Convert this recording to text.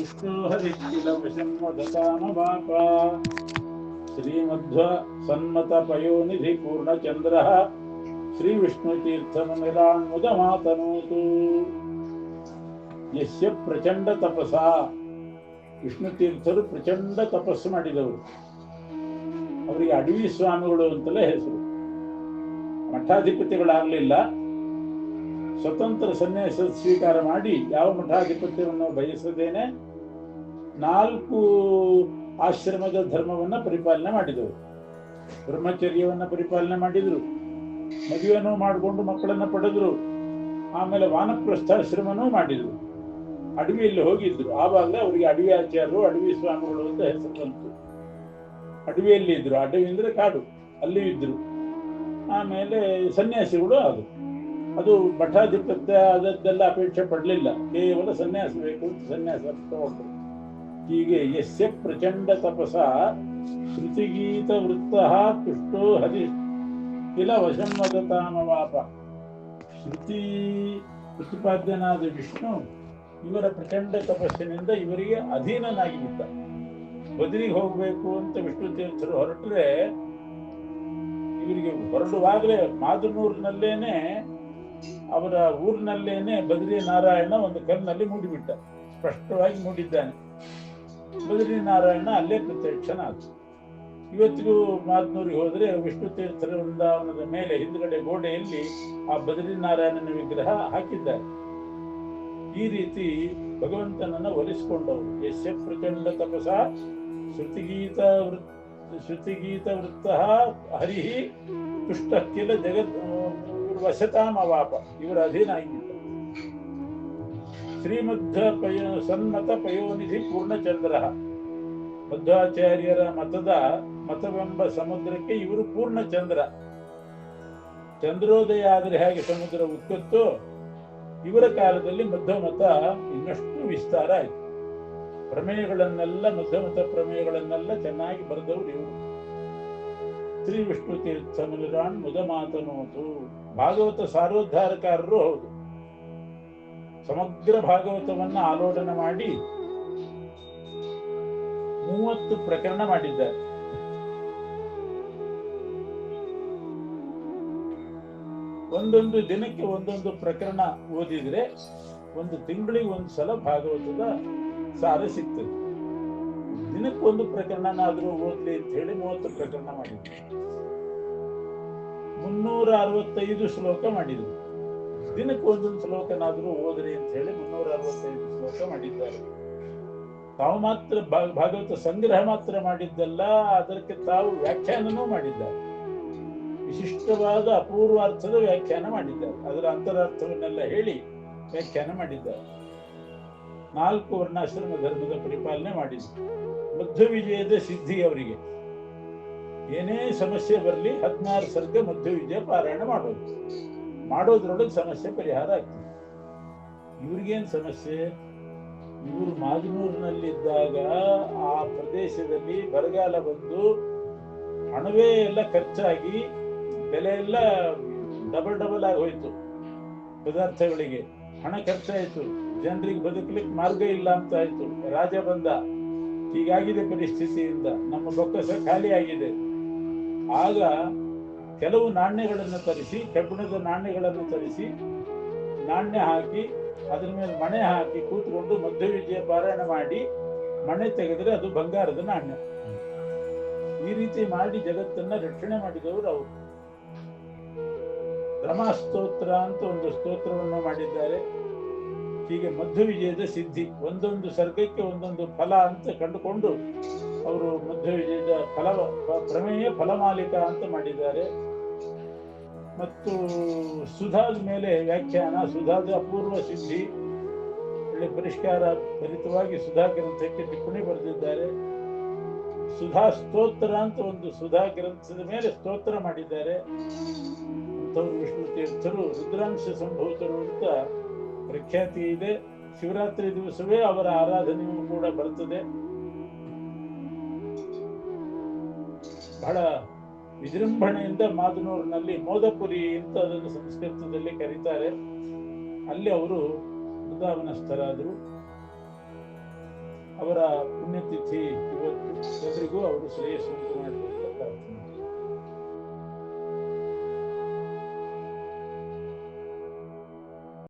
ವಿಷ್ಣು ಹರಿಕಿಲ ವಶನ್ಮದತಾಮವಾಪ ಶ್ರೀಮಧ್ವ ಸನ್ಮತ ಪಯೋನಿಧಿ ಶ್ರೀ ವಿಷ್ಣು ತೀರ್ಥಮನಿಲಾನ್ಮುದ ಮಾತನೋತು ಯಸ್ಯ ಪ್ರಚಂಡ ತಪಸ ವಿಷ್ಣು ತೀರ್ಥರು ಪ್ರಚಂಡ ತಪಸ್ಸು ಮಾಡಿದವರು. ಅವರಿಗೆ ಅಡವಿ ಸ್ವಾಮಿಗಳು ಅಂತಲೇ ಹೆಸರು. ಮಠಾಧಿಪತಿಗಳಾಗಲಿಲ್ಲ. ಸ್ವತಂತ್ರ ಸನ್ಯಾಸ ಸ್ವೀಕಾರ ಮಾಡಿ ಯಾವ ಮಠಾಧಿಪತ್ಯವನ್ನು ಬಯಸದೇನೆ? ನಾಲ್ಕು ಆಶ್ರಮದ ಧರ್ಮವನ್ನ ಪರಿಪಾಲನೆ ಮಾಡಿದವರು. ಬ್ರಹ್ಮಚರ್ಯವನ್ನ ಪರಿಪಾಲನೆ ಮಾಡಿದ್ರು. ಮದುವೆನೂ ಮಾಡಿಕೊಂಡು ಮಕ್ಕಳನ್ನ ಪಡೆದ್ರು. ಆಮೇಲೆ ವಾನಪ್ರಸ್ಥಾಶ್ರಮನೂ ಮಾಡಿದ್ರು. ಅಡವಿಯಲ್ಲಿ ಹೋಗಿದ್ರು. ಆವಾಗ ಅವರಿಗೆ ಅಡವಿ ಆಚಾರ್ಯರು, ಅಡವಿ ಸ್ವಾಮಿಗಳು ಅಂತ ಹೆಸರು ಬಂತು. ಅಡವಿಯಲ್ಲಿ ಇದ್ರು. ಅಡವಿ ಅಂದ್ರೆ ಕಾಡು. ಅಲ್ಲಿ ಇದ್ರು. ಆಮೇಲೆ ಸನ್ಯಾಸಿಗಳು ಅದು ಅದು ಮಠಾಧಿಪತ್ಯ ಅದದ್ದೆಲ್ಲ ಅಪೇಕ್ಷೆ ಪಡಲಿಲ್ಲ. ಕೇವಲ ಸನ್ಯಾಸ ಬೇಕು ಸನ್ಯಾಸ ತಗೊಂಡ್ರು ಹೀಗೆ ಯಸ್ಯ ಪ್ರಚಂಡ ತಪಸ, ಶ್ರುತಿಗೀತ ವೃತ್ತ ತುಷ್ಟೋ ಹರಿ. ಕಿಲ ವಶಂವದತಾಮವಾಪ ಶ್ರುತಿ ಪ್ರತಿಪಾದ್ಯನಾದ ವಿಷ್ಣು ಇವರ ಪ್ರಚಂಡ ತಪಸ್ಸಿನಿಂದ ಇವರಿಗೆ ಅಧೀನನಾಗಿಬಿಟ್ಟ. ಬದಲಿಗೆ ಹೋಗ್ಬೇಕು ಅಂತ ವಿಷ್ಣು ತೀರ್ಥರು ಹೊರಟ್ರೆ ಇವರಿಗೆ ಹೊರಡುವಾಗಲೇ ಮಾದನೂರಿನಲ್ಲೇನೆ, ಅವರ ಊರಿನಲ್ಲೇನೆ ಬದ್ರಿ ನಾರಾಯಣ ಒಂದು ಕಲ್ಲಿನಲ್ಲಿ ಮೂಡಿಬಿಟ್ಟ. ಸ್ಪಷ್ಟವಾಗಿ ಮೂಡಿದ್ದಾನೆ. ಬದ್ರಿ ನಾರಾಯಣ ಅಲ್ಲೇ ಪ್ರತ್ಯಕ್ಷನಾದ ಇವತ್ತಿಗೂ ಮಾತನೂರಿಗೆ ಹೋದ್ರೆ ವಿಷ್ಣು ತೀರ್ಥರ ವೃಂದಾವನದ ಮೇಲೆ ಹಿಂದ್ಗಡೆ ಗೋಡೆಯಲ್ಲಿ ಆ ಬದ್ರಿ ನಾರಾಯಣನ ವಿಗ್ರಹ ಹಾಕಿದ್ದಾರೆ. ಈ ರೀತಿ ಭಗವಂತನನ್ನ ಒಲಿಸಿಕೊಂಡವರು. ಯಶ್ಯ ಪ್ರಚಂಡ ತಪಸ, ಶ್ರುತಿಗೀತ ವೃತ್, ಶ್ರುತಿಗೀತ ವೃತ್ತ ಹರಿಹಿ ತುಷ್ಟ ಜಗತ್ ವಶತಾಮವಾಪ ಇವರ ಅಧೀನ ಆಗಿದ್ದ ಶ್ರೀಮಧ್ವ ಪಯ ಸನ್ಮತ ಪಯೋನಿಧಿ ಪೂರ್ಣಚಂದ್ರ ಮಧ್ವಾಚಾರ್ಯರ ಮತದ ಮತವೆಂಬ ಸಮುದ್ರಕ್ಕೆ ಇವರು ಪೂರ್ಣಚಂದ್ರ. ಚಂದ್ರೋದಯ ಆದರೆ ಹೇಗೆ ಸಮುದ್ರ ಉತ್ಕತ್ತೋ ಇವರ ಕಾಲದಲ್ಲಿ ಮಧ್ವಮತ ಇನ್ನಷ್ಟು ವಿಸ್ತಾರ ಆಯಿತು. ಪ್ರಮೇಯಗಳನ್ನೆಲ್ಲ, ಮಧ್ವಮತ ಪ್ರಮೇಯಗಳನ್ನೆಲ್ಲ ಚೆನ್ನಾಗಿ ಬರೆದವರು ಇವರು. ಶ್ರೀ ವಿಷ್ಣು ತೀರ್ಥ ಮುನಿರಾಣ್ ಮುದ ಮಾತನೋತು ಭಾಗವತ ಸಾರೋದ್ಧಾರಕಾರರು ಹೌದು. ಸಮಗ್ರ ಭಾಗವತವನ್ನ ಆಲೋಡನೆ ಮಾಡಿ ಮೂವತ್ತು ಪ್ರಕರಣ ಮಾಡಿದ್ದಾರೆ. ಒಂದೊಂದು ದಿನಕ್ಕೆ ಒಂದೊಂದು ಪ್ರಕರಣ ಓದಿದ್ರೆ ಒಂದು ತಿಂಗಳಿಗೆ ಒಂದು ಸಲ ಭಾಗವತದ ಸಾರ ಸಿಗ್ತದೆ. ದಿನಕ್ಕೊಂದು ಪ್ರಕರಣನಾದ್ರೂ ಓದ್ಲಿ ಅಂತ ಹೇಳಿ ಮೂವತ್ತು ಪ್ರಕರಣ ಮಾಡಿದ್ರು. ಮುನ್ನೂರ ಅರವತ್ತೈದು ಶ್ಲೋಕ ಮಾಡಿದ್ರು. ದಿನಕ್ಕೆ ಒಂದೊಂದು ಶ್ಲೋಕನಾದರೂ ಓದ್ರಿ ಅಂತ ಹೇಳಿ ಮುನ್ನೂರ ಅರವತ್ತೈದು ಶ್ಲೋಕ ಮಾಡಿದ್ದಾರೆ. ತಾವು ಮಾತ್ರ ಭಾಗವತ ಸಂಗ್ರಹ ಮಾತ್ರ ಮಾಡಿದ್ದಲ್ಲ, ಅದಕ್ಕೆ ತಾವು ವ್ಯಾಖ್ಯಾನನೂ ಮಾಡಿದ್ದಾರೆ. ವಿಶಿಷ್ಟವಾದ ಅಪೂರ್ವ ಅರ್ಥದ ವ್ಯಾಖ್ಯಾನ ಮಾಡಿದ್ದಾರೆ. ಅದರ ಅಂತರಾರ್ಥವನ್ನೆಲ್ಲ ಹೇಳಿ ವ್ಯಾಖ್ಯಾನ ಮಾಡಿದ್ದಾರೆ. ನಾಲ್ಕು ವರ್ಣಾಶ್ರಮ ಧರ್ಮದ ಪರಿಪಾಲನೆ ಮಾಡಿದ್ರು ಮಧ್ಯ ವಿಜಯದ ಸಿದ್ಧಿ ಅವರಿಗೆ. ಏನೇ ಸಮಸ್ಯೆ ಬರಲಿ ಹದಿನಾರು ಸರ್ಗ ಮಧ್ಯ ವಿಜಯ ಪಾರಾಯಣ ಮಾಡೋದು. ಮಾಡೋದ್ರೊಳಗೆ ಸಮಸ್ಯೆ ಪರಿಹಾರ ಆಗ್ತದೆ. ಇವ್ರಿಗೇನು ಸಮಸ್ಯೆ? ಇವರು ಮಾದನೂರಿನಲ್ಲಿದ್ದಾಗ ಆ ಪ್ರದೇಶದಲ್ಲಿ ಬರಗಾಲ ಬಂದು ಹಣವೇ ಎಲ್ಲ ಖರ್ಚಾಗಿ ಬೆಲೆ ಎಲ್ಲ ಡಬಲ್ ಡಬಲ್ ಆಗಿ ಹೋಯ್ತು ಪದಾರ್ಥಗಳಿಗೆ. ಹಣ ಖರ್ಚಾಯಿತು. ಜನರಿಗೆ ಬದುಕಲಿಕ್ಕೆ ಮಾರ್ಗ ಇಲ್ಲ ಅಂತ ಆಯ್ತು. ರಾಜ ಬಂದ. ಹೀಗಾಗಿದೆ ಪರಿಸ್ಥಿತಿಯಿಂದ. ನಮ್ಮ ಬೊಕ್ಕಸ ಖಾಲಿ ಆಗಿದೆ. ಆಗ ಕೆಲವು ನಾಣ್ಯಗಳನ್ನು ತರಿಸಿ ಕಬ್ಬಿಣದ ನಾಣ್ಯಗಳನ್ನು ತರಿಸಿ, ನಾಣ್ಯ ಹಾಕಿ, ಅದರ ಮೇಲೆ ಮಣೆ ಹಾಕಿ ಕೂತ್ಕೊಂಡು ಮಧ್ಯ ವಿಜಯ ಪಾರಾಯಣ ಮಾಡಿ, ಮಣೆ ತೆಗೆದ್ರೆ ಅದು ಬಂಗಾರದ ನಾಣ್ಯ. ಈ ರೀತಿ ಮಾಡಿ ಜಗತ್ತನ್ನ ರಕ್ಷಣೆ ಮಾಡಿದವರು ಅವರು. ರಮಾಸ್ತೋತ್ರ ಅಂತ ಒಂದು ಸ್ತೋತ್ರವನ್ನು ಮಾಡಿದ್ದಾರೆ. ಹೀಗೆ ಮಧ್ಯ ವಿಜಯದ ಸಿದ್ಧಿ, ಒಂದೊಂದು ಸರ್ಗಕ್ಕೆ ಒಂದೊಂದು ಫಲ ಅಂತ ಕಂಡುಕೊಂಡು ಅವರು ಮಧ್ಯ ವಿಜಯದ ಫಲ ಪ್ರಮೇಯ ಫಲಮಾಲಿಕ ಅಂತ ಮಾಡಿದ್ದಾರೆ. ಮತ್ತು ಸುಧಾದ ಮೇಲೆ ವ್ಯಾಖ್ಯಾನ, ಸುಧಾದ ಅಪೂರ್ವ ಸಿದ್ಧಿ. ಒಳ್ಳೆ ಪರಿಷ್ಕಾರ ಭರಿತವಾಗಿ ಸುಧಾ ಗ್ರಂಥಕ್ಕೆ ಟಿಪ್ಪಣಿ ಬರೆದಿದ್ದಾರೆ. ಸುಧಾ ಸ್ತೋತ್ರ ಅಂತ ಒಂದು ಸುಧಾ ಗ್ರಂಥದ ಮೇಲೆ ಸ್ತೋತ್ರ ಮಾಡಿದ್ದಾರೆ. ವಿಷ್ಣು ತೀರ್ಥರು, ರುದ್ರಾಂಶ ಸಂಭವಿತರು ಅಂತ ಪ್ರಖ್ಯಾತಿ ಇದೆ. ಶಿವರಾತ್ರಿ ದಿವಸವೇ ಅವರ ಆರಾಧನೆಯೂ ಕೂಡ ಬರ್ತದೆ. ಬಹಳ ವಿಜೃಂಭಣೆಯಿಂದ ಮಾದನೂರಿನಲ್ಲಿ ಮೋದಪುರಿ ಅಂತ ಅದನ್ನು ಸಂಸ್ಕೃತದಲ್ಲಿ ಕರೀತಾರೆ. ಅಲ್ಲಿ ಅವರು ವೃಂದಾವನಸ್ಥರಾದರು. ಪುಣ್ಯತಿಥಿ ಇವತ್ತು ಎಲ್ಲರಿಗೂ ಅವರು ಶ್ರೇಯಸ್ಸು ಮಾಡಲಿ